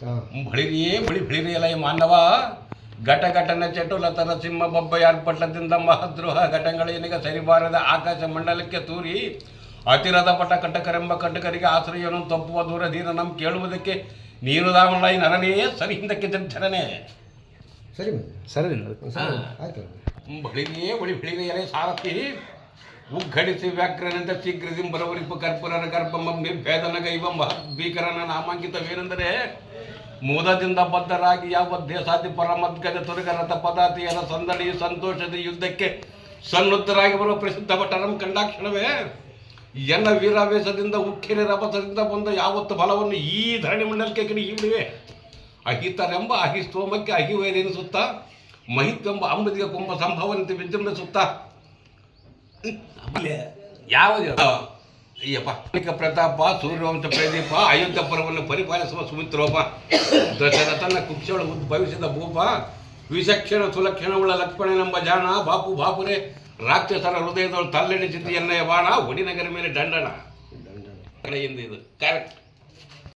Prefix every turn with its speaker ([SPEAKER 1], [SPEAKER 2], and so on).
[SPEAKER 1] ಹಾಂ
[SPEAKER 2] ಬಳಿರಿಯೇ ಬಳಿ ಬಳಿರಿಯಲ್ಲ ಈ ಮಾನವ ಘಟ ಘಟನ ಚಟುಲತರ ಸಿಂಹ ಬೊಬ್ಬ ಯಾರ್ಪಟ್ಟದಿಂದ ಮಹದ್ರೋಹ ಘಟಗಳೇನಿಗ ಸರಿಬಾರದ ಆಕಾಶ ಮಂಡಲಕ್ಕೆ ತೂರಿ ಅತಿರದ ಪಟ ಕಟಕರೆಂಬ ಕಟಕರಿಗೆ ಆಶ್ರಯವನ್ನು ತಪ್ಪುವ ದೂರ ದೀನ ನಮ್ ಕೇಳುವುದಕ್ಕೆ ನೀನು ದಾವಣ ಈ ನರನೇ ಸರಿ ಹಿಂದಕ್ಕೆ ಧರನೆ
[SPEAKER 1] ಸರಿ
[SPEAKER 3] ಸರಿ
[SPEAKER 1] ಆಯ್ತು
[SPEAKER 2] ಬಳಿರಿಯೇ ಬಳಿ ಬಳಿರಿಯಲೇ ಸಾರಥಿ ಉಗ್ಗಡಿಸಿ ವ್ಯಾಕ್ರನಂತ ಶೀಘ್ರದಿಂದ ಬರವರಿಪ ಕರ್ಪುರನ ಗರ್ಭಮ ನಿರ್ಭೇದನ ಗೈವ ಮಹತ್ ಭೀಕರನ ನಾಮಾಂಕಿತವೇನೆಂದರೆ ಮೋದದಿಂದ ಬದ್ಧರಾಗಿ ಯಾವ ದೇಶಾದಿ ಪರಮದ್ಗಜ ತುರುಗರಥ ಪದಾತಿಯರ ಸಂದಡಿ ಸಂತೋಷದ ಯುದ್ಧಕ್ಕೆ ಸನ್ನುದ್ಧರಾಗಿ ಬರುವ ಪ್ರಸಿದ್ಧ ಭಟರಂ ಕಂಡಾಕ್ಷಣವೇ? ಎನ್ನ ವೀರಾವೇಶದಿಂದ ಉಕ್ಕಿರಿ ರಭಸದಿಂದ ಬಂದ ಯಾವತ್ತು ಬಲವನ್ನು ಈ ಧರಣಿ ಮಂಡಲಕ್ಕೆ ಕಡೆ ಈಡಿವೆ ಅಹಿತರೆಂಬ ಅಹಿಸ್ತೋಮಕ್ಕೆ ಅಹಿವೈರೆನಿಸುತ್ತ ಮಹಿತ್ವೆಂಬ ಅಮೃತಿಗೆ ಕುಂಭ ಸಂಭವನಂತೆ ವಿಜೃಂಭಿಸುತ್ತ. ಯಾವುದು ಅಯ್ಯಪ್ಪ. ಅನೇಕ ಪ್ರತಾಪ ಸೂರ್ಯವಂಶ ಪ್ರದೀಪ ಅಯೋಧ್ಯ ಪರವನ್ನು ಪರಿಪಾಲಿಸುವ ಸುಮಿತ್ರೋಪ ದಶರಥನ ಕುಕ್ಷಳ ಉದ್ಭವಿಸಿದ ಭೂಪ ವಿಚಕ್ಷಣ ಸುಲಕ್ಷಣವುಳ್ಳ ಲಕ್ಷ್ಮಣನೆಂಬ ಜಾಣ ಬಾಪು ಬಾಪುರೆ ರಾಕ್ಷಸರ ಹೃದಯದೊಳು ತಲ್ಲೆಣಿಸಿದ್ದು ಎನ್ನಯ ಬಾಣ ಒಡಿನಗರ ಮೇಲೆ ದಂಡನ. ಕಡೆಯಿಂದ ಇದು. ಕರೆಕ್ಟ್